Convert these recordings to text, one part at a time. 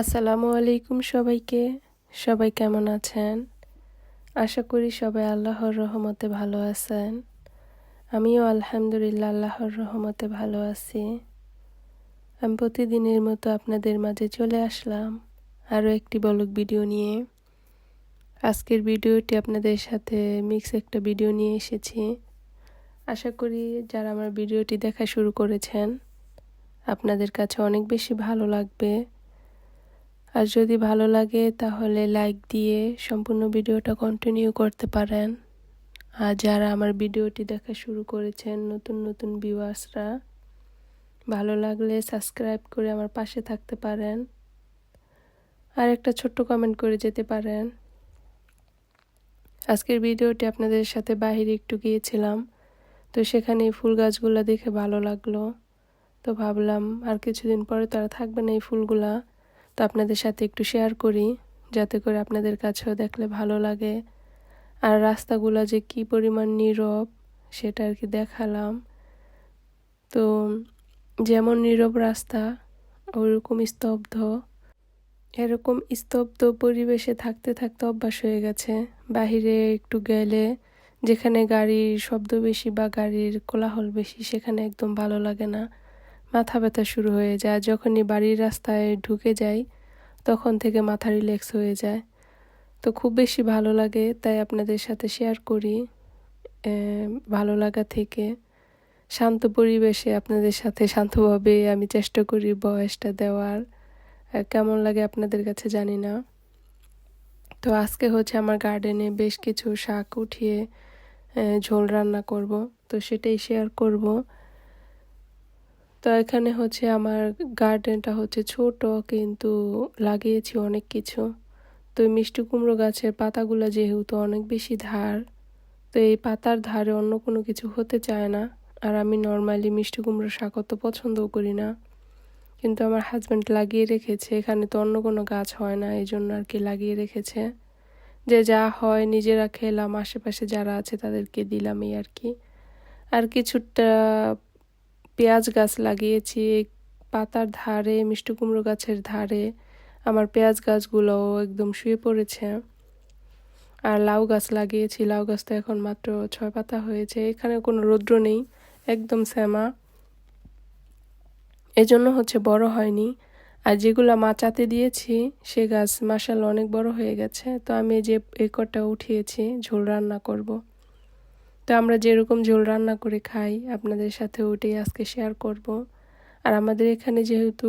আসসালামু আলাইকুম সবাইকে। সবাই কেমন আছেন? আশা করি সবাই আল্লাহর রহমতে ভালো আছেন। আমিও আলহামদুলিল্লাহ আল্লাহর রহমতে ভালো আছি। আমি প্রতিদিনের মতো আপনাদের মাঝে চলে আসলাম আরও একটি বলক ভিডিও নিয়ে। আজকের ভিডিওটি আপনাদের সাথে মিক্স একটা ভিডিও নিয়ে এসেছি। আশা করি যারা আমার ভিডিওটি দেখা শুরু করেছেন, আপনাদের কাছে অনেক বেশি ভালো লাগবে। আর যদি ভালো লাগে তাহলে লাইক দিয়ে সম্পূর্ণ ভিডিওটা কন্টিনিউ করতে পারেন। আর যারা আমার ভিডিওটি দেখা শুরু করেছেন, নতুন নতুন ভিউয়ার্সরা ভালো লাগলে সাবস্ক্রাইব করে আমার পাশে থাকতে পারেন। আর একটা ছোট্ট কমেন্ট করে যেতে পারেন। আজকের ভিডিওটি আপনাদের সাথে বাহিরে একটু গিয়েছিলাম, তো সেখানে এই ফুল গাছগুলো দেখে ভালো লাগল। তো ভাবলাম আর কিছুদিন পরে তারা থাকবে না এই ফুলগুলা। তো আপনাদের সাথে একটু শেয়ার করি, যাতে করে আপনাদের কাছেও দেখলে ভালো লাগে। আর রাস্তাগুলো যে কি পরিমাণ নীরব, সেটা আর কি দেখালাম। তো যেমন নীরব রাস্তা ওইরকম স্তব্ধ। এরকম স্তব্ধ পরিবেশে থাকতে থাকতে অভ্যাস হয়ে গেছে। বাহিরে একটু গেলে যেখানে গাড়ির শব্দ বেশি বা গাড়ির কোলাহল বেশি, সেখানে একদম ভালো লাগে না। মাথা ব্যথা শুরু হয়ে যায়। যখনই বাড়ির রাস্তায় ঢুকে যাই, তখন থেকে মাথা রিল্যাক্স হয়ে যায়। তো খুব বেশি ভালো লাগে, তাই আপনাদের সাথে শেয়ার করি। ভালো লাগা থেকে। শান্ত পরিবেশে আপনাদের সাথে শান্তভাবে আমি চেষ্টা করি বয়সটা দেওয়ার। কেমন লাগে আপনাদের কাছে জানি না। তো আজকে হচ্ছে আমার গার্ডেনে বেশ কিছু শাক উঠিয়ে ঝোল রান্না করব। তো সেটাই শেয়ার করব। তো এখানে হচ্ছে আমার গার্ডেনটা হচ্ছে ছোট, কিন্তু লাগিয়েছি অনেক কিছু। তো মিষ্টি কুমড়ো গাছের পাতাগুলো যেহেতু অনেক বেশি ধার, তো এই পাতার ধারে অন্য কোনো কিছু হতে চায় না। আর আমি নর্মালি মিষ্টি কুমড়ো শাক অত পছন্দও করি না। কিন্তু আমার হাজব্যান্ড লাগিয়ে রেখেছে, এখানে তো অন্য কোনো গাছ হয় না, এই জন্য আর কি লাগিয়ে রেখেছে। যে যা হয় নিজেরা খেলাম, আশেপাশে যারা আছে তাদেরকে দিলাম এই আর কি। আর কিছুটা পেঁয়াজ গাছ লাগিয়েছি, পাতার ধারে, মিষ্টি কুমড়ো গাছের ধারে। আমার পেঁয়াজ গাছগুলোও একদম শুয়ে পড়েছে। আর লাউ গাছ লাগিয়েছি, লাউ গাছটা এখন মাত্র ছয় পাতা হয়েছে এখানে কোনো রৌদ্র নেই, একদম শ্যামা। এজন্য হচ্ছে বড় হয়নি। আর যেগুলো মাচাতে দিয়েছি, সে গাছ মাসাল অনেক বড় হয়ে গেছে, তো আমি যে এই কটা উঠিয়েছি, ঝোল রান্না করব। তো আমরা যেরকম ঝোল রান্না করে খাই, আপনাদের সাথে ওটাই আজকে শেয়ার করব। আর আমাদের এখানে যেহেতু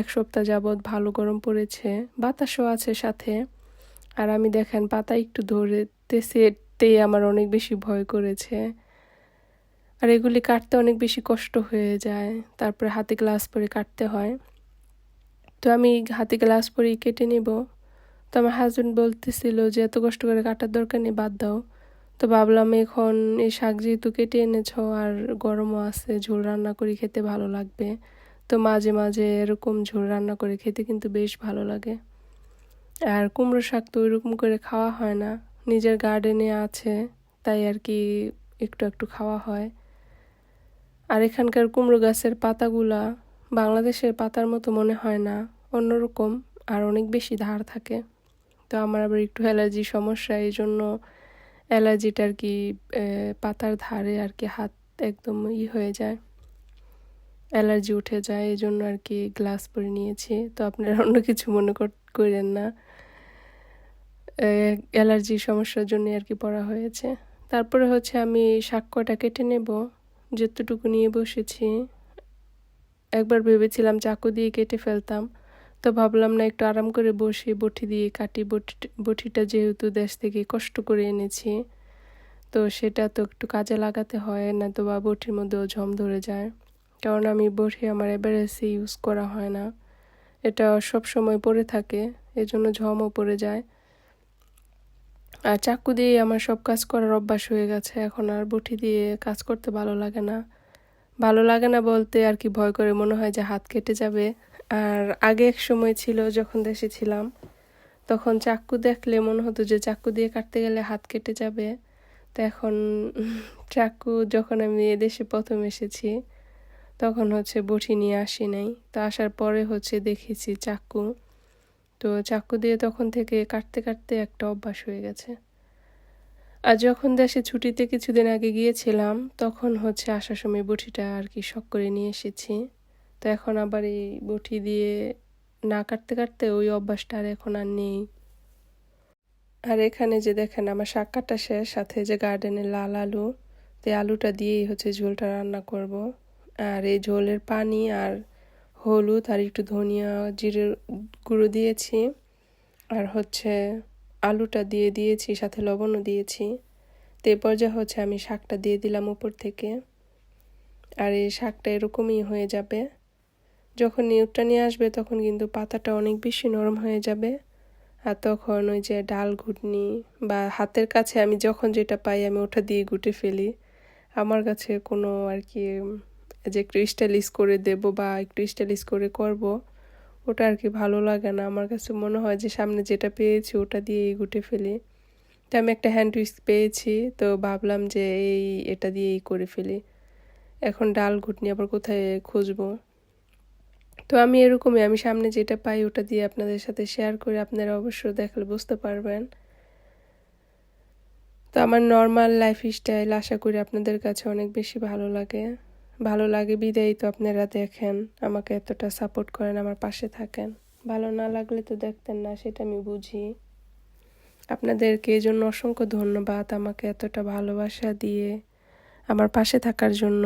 এক সপ্তাহ যাবৎ ভালো গরম পড়েছে, বাতাসও আছে সাথে। আর আমি দেখেন পাতা একটু ধরেতেছে আমার অনেক বেশি ভয় করেছে। আর এগুলি কাটতে অনেক বেশি কষ্ট হয়ে যায়, তারপরে হাতে গ্লাস পরে কাটতে হয়। তো আমি হাতে গ্লাস পরেই কেটে নিব। তো আমার হাজব্যান্ড বলতেছিল যে, এত কষ্ট করে কাটার দরকার নেই, বাদ দাও। তো ভাবলাম এখন এই শাক যেহেতু কেটে এনেছ আর গরমও আছে, ঝোল রান্না করে খেতে ভালো লাগবে। তো মাঝে মাঝে এরকম ঝোল রান্না করে খেতে কিন্তু বেশ ভালো লাগে। আর কুমড়ো শাক তো ওইরকম করে খাওয়া হয় না, নিজের গার্ডেনে আছে, তাই আর কি একটু একটু খাওয়া হয়। আর এখানকার কুমড়ো গাছের পাতাগুলা বাংলাদেশের পাতার মতো মনে হয় না, অন্যরকম, আর অনেক বেশি ধার থাকে। তো আমার আবার একটু অ্যালার্জি সমস্যা এই জন্য অ্যালার্জিটা আর কি পাতার ধারে আর কি হাত একদম ই হয়ে যায়, অ্যালার্জি উঠে যায় এই জন্য আর কি গ্লাস পরে নিয়েছি। তো আপনারা অন্য কিছু মনে করেন না। অ্যালার্জি সমস্যার জন্য আর কি পড়া হয়েছে। তারপরে হচ্ছে আমি শাক কটা কেটে নেব, যতটুকু নিয়ে বসেছি। একবার ভেবেছিলাম চাকু দিয়ে কেটে ফেলতাম। তো ভাবলাম না, একটু আরাম করে বসে বটি দিয়ে কাটি। বটি বটিটা যেহেতু দেশ থেকে কষ্ট করে এনেছি, তো সেটা তো একটু কাজে লাগাতে হয় না তো বা বটির মধ্যেও ঝম ধরে যায়। কারণ আমি বটি আমার এভারেজে ইউজ করা হয় না। এটা সব সময় পরে থাকে, এজন্য ঝমও পড়ে যায়। আর চাকু দিয়ে আমার সব কাজ করার অভ্যাস হয়ে গেছে, এখন আর বটি দিয়ে কাজ করতে ভালো লাগে না। ভালো লাগে না বলতে আর কি ভয় করে, মনে হয় যে হাত কেটে যাবে। আর আগে এক সময় ছিল যখন দেশে ছিলাম, তখন চাকু দেখলে মনে হতো যে চাকু দিয়ে কাটতে গেলে হাত কেটে যাবে। তো এখন চাকু যখন আমি এদেশে প্রথম এসেছি, তখন হচ্ছে বটি নিয়ে আসি নাই। তো আসার পরে হচ্ছে দেখেছি চাকু। তো চাকু দিয়ে তখন থেকে কাটতে কাটতে একটা অভ্যাস হয়ে গেছে। আর যখন দেশে ছুটিতে কিছুদিন আগে গিয়েছিলাম, তখন হচ্ছে আসার সময় বটিটা আর কি শখ করে নিয়ে এসেছি। তো এখন আবার এই বটি দিয়ে না কাটতে কাটতে ওই অভ্যাসটা আর এখন আর নেই। আর এখানে যে দেখেন আমার শাক কাটা শেষ, সাথে যে গার্ডেনের লাল আলু, তো আলুটা দিয়েই হচ্ছে ঝোলটা রান্না করব। আর এই ঝোলের পানি আর হলুদ আর একটু ধনিয়া জিরের গুঁড়ো দিয়েছি। আর হচ্ছে আলুটা দিয়ে দিয়েছি, সাথে লবণও দিয়েছি। তো এ পর্যায়ে হচ্ছে আমি শাকটা দিয়ে দিলাম উপর থেকে। আর এই শাকটা এরকমই হয়ে যাবে। যখন নিউটটা নিয়ে আসবে, তখন কিন্তু পাতাটা অনেক বেশি নরম হয়ে যাবে। আর তখন ওই যে ডাল ঘুটনি বা হাতের কাছে আমি যখন যেটা পাই, আমি ওটা দিয়ে ঘুটে ফেলি। আমার কাছে কোনো আর কি যে একটু স্টাইলিশ করে দেব বা একটু স্টাইলিশ করে করব, ওটা আর কি ভালো লাগে না। আমার কাছে মনে হয় যে সামনে যেটা পেয়েছি, ওটা দিয়েই ঘুটে ফেলি। তো আমি একটা হ্যান্ড উইক্স পেয়েছি, তো ভাবলাম যে এই, এটা দিয়েই করে ফেলি। এখন ডাল ঘুটনি আবার কোথায় খুঁজবো? তো আমি এরকমই, আমি সামনে যেটা পাই ওটা দিয়ে আপনাদের সাথে শেয়ার করে আপনারা অবশ্যই দেখলে বুঝতে পারবেন। তো আমার নর্মাল লাইফ স্টাইল আশা করি আপনাদের কাছে অনেক বেশি ভালো লাগে। ভালো লাগে বিদায়ী তো আপনারা দেখেন, আমাকে এতটা সাপোর্ট করেন, আমার পাশে থাকেন। ভালো না লাগলে তো দেখতেন না, সেটা আমি বুঝি। আপনাদেরকে এই জন্য অসংখ্য ধন্যবাদ আমাকে এতটা ভালোবাসা দিয়ে, আমার পাশে থাকার জন্য।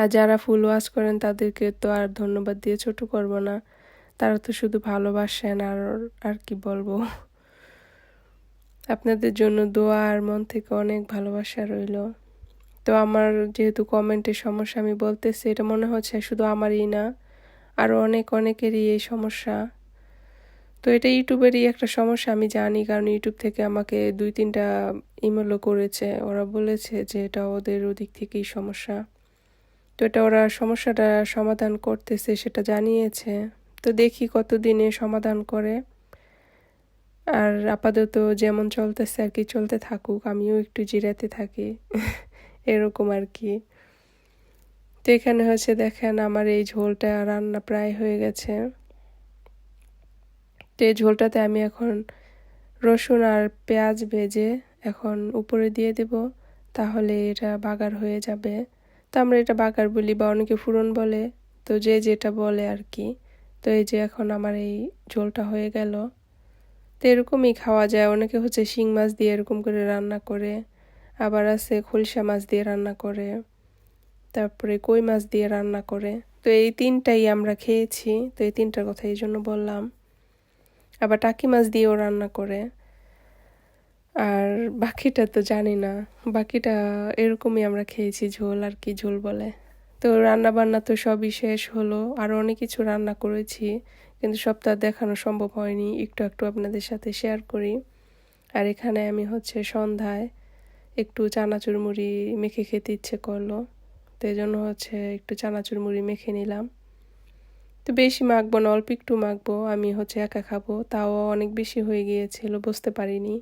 আর যারা ফুল ওয়াশ করেন তাদেরকে তো আর ধন্যবাদ দিয়ে ছোট করব না। তারা তো শুধু ভালোবাসেন আর আর কি বলব। আপনাদের জন্য দোয়া আর মন থেকে অনেক ভালোবাসা রইল। তো আমার যেহেতু কমেন্টের সমস্যা আমি বলতেছি, এটা মনে হচ্ছে শুধু আমারই না আরও অনেক অনেকেরই এই সমস্যা। তো এটা ইউটিউবেরই একটা সমস্যা, আমি জানি, কারণ ইউটিউব থেকে আমাকে দুই তিনটা ইমেলও করেছে। ওরা বলেছে যে এটা ওদের ওদিক থেকেই সমস্যা। তো এটা ওরা সমস্যাটা সমাধান করতেছে, সেটা জানিয়েছে। তো দেখি কতদিনে সমাধান করে। আর আপাতত যেমন চলতেছে আর কি, চলতে থাকুক, আমিও একটু জিরাতে থাকি। এরকম আর কি। তো এখানে হচ্ছে দেখেন আমার এই ঝোলটা রান্না প্রায় হয়ে গেছে। তো এই ঝোলটাতে আমি এখন রসুন আর পেঁয়াজ ভেজে এখন উপরে দিয়ে দেব, তাহলে এটা বাগার হয়ে যাবে। তো আমরা এটা বাগার বলি বা অনেকে ফুরন বলে। তো যে যেটা বলে আর কি তো এই যে এখন আমার এই ঝোলটা হয়ে গেল। তো এরকমই খাওয়া যায়। অনেকে হচ্ছে শিং মাছ দিয়ে এরকম করে রান্না করে। আবার আছে খলসা মাছ দিয়ে রান্না করে। তারপরে কই মাছ দিয়ে রান্না করে। তো এই তিনটাই আমরা খেয়েছি। তো এই তিনটার কথা এই জন্য বললাম। আবার টাকি মাছ দিয়েও রান্না করে। আর বাকিটা তো জানি না। বাকিটা এরকমই আমরা খেয়েছি, ঝোল আর কি ঝোল বলে। তো রান্না বান্না তো সবই শেষ হলো। আরও অনেক কিছু রান্না করেছি, কিন্তু সব তার দেখানো সম্ভব হয়নি। একটু একটু আপনাদের সাথে শেয়ার করি। আর এখানে আমি হচ্ছে সন্ধ্যায় একটু চানাচুর মুড়ি মেখে খেতে ইচ্ছে করল। তো এই জন্য হচ্ছে একটু চানাচুর মুড়ি মেখে নিলাম। তো বেশি মাখবো না, অল্প একটু মাখবো। আমি হচ্ছে একা খাব। তাও অনেক বেশি হয়ে গিয়েছিল, বুঝতে পারিনি।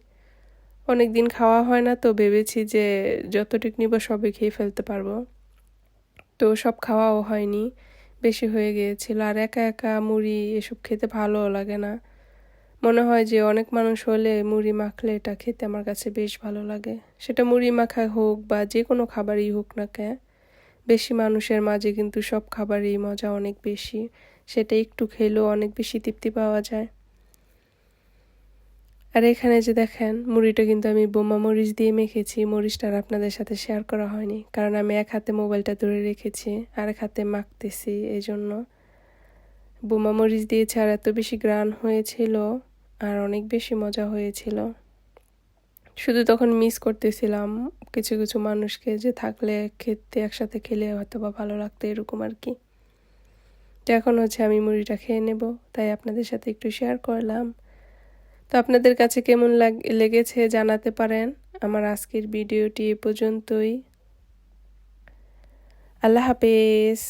অনেক দিন খাওয়া হয় না, তো ভেবেছি যে যতটুক নিব সবে খেয়ে ফেলতে পারব। তো সব খাওয়াও হয়নি, বেশি হয়ে গিয়েছিল। আর একা একা মুড়ি এসব খেতে ভালোও লাগে না। মনে হয় যে অনেক মানুষ হলে মুড়ি মাখলে এটা খেতে আমার কাছে বেশ ভালো লাগে। সেটা মুড়ি মাখা হোক বা যে কোনো খাবারই হোক না কে বেশি মানুষের মাঝে কিন্তু সব খাবারই মজা অনেক বেশি। সেটা একটু খেলেও অনেক বেশি তৃপ্তি পাওয়া যায়। আর এখানে যে দেখেন, মুড়িটা কিন্তু আমি বোমা মরিচ দিয়ে মেখেছি। মরিচটা আর আপনাদের সাথে শেয়ার করা হয়নি, কারণ আমি এক হাতে মোবাইলটা ধরে রেখেছি আর এক হাতে মাখতেছি এই জন্য বোমা মরিচ দিয়েছে আর এত বেশি গ্রান হয়েছিল আর অনেক বেশি মজা হয়েছিল। শুধু তখন মিস করতেছিলাম কিছু কিছু মানুষকে যে থাকলে খেতে, একসাথে খেলে হয়তো বা ভালো লাগতো এরকম আর কি। এখন হচ্ছে আমি মুড়িটা খেয়ে নেব, তাই আপনাদের সাথে একটু শেয়ার করলাম। তো আপনাদের কাছে কেমন লেগেছে জানাতে পারেন। আমার আজকের ভিডিওটি এ পর্যন্তই। আল্লাহ হাফেজ।